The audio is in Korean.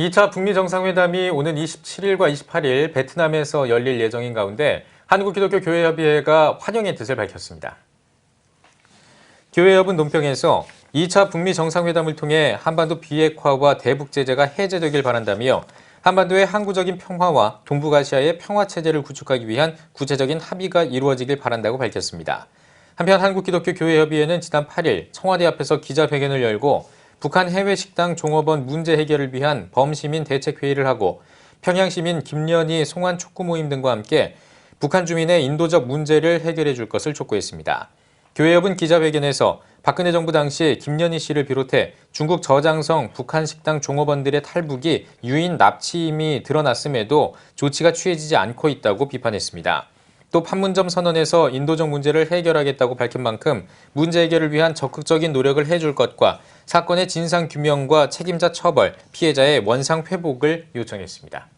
2차 북미 정상회담이 오는 27일과 28일 베트남에서 열릴 예정인 가운데 한국기독교교회협의회가 환영의 뜻을 밝혔습니다. 교회협은 논평에서 2차 북미 정상회담을 통해 한반도 비핵화와 대북 제재가 해제되길 바란다며 한반도의 항구적인 평화와 동북아시아의 평화 체제를 구축하기 위한 구체적인 합의가 이루어지길 바란다고 밝혔습니다. 한편 한국기독교교회협의회는 지난 8일 청와대 앞에서 기자회견을 열고 북한 해외 식당 종업원 문제 해결을 위한 범시민 대책 회의를 하고 평양 시민 김연희 송환 촉구 모임 등과 함께 북한 주민의 인도적 문제를 해결해 줄 것을 촉구했습니다. 교회협은 기자회견에서 박근혜 정부 당시 김연희 씨를 비롯해 중국 저장성 북한 식당 종업원들의 탈북이 유인 납치임이 드러났음에도 조치가 취해지지 않고 있다고 비판했습니다. 또 판문점 선언에서 인도적 문제를 해결하겠다고 밝힌 만큼 문제 해결을 위한 적극적인 노력을 해줄 것과 사건의 진상 규명과 책임자 처벌, 피해자의 원상 회복을 요청했습니다.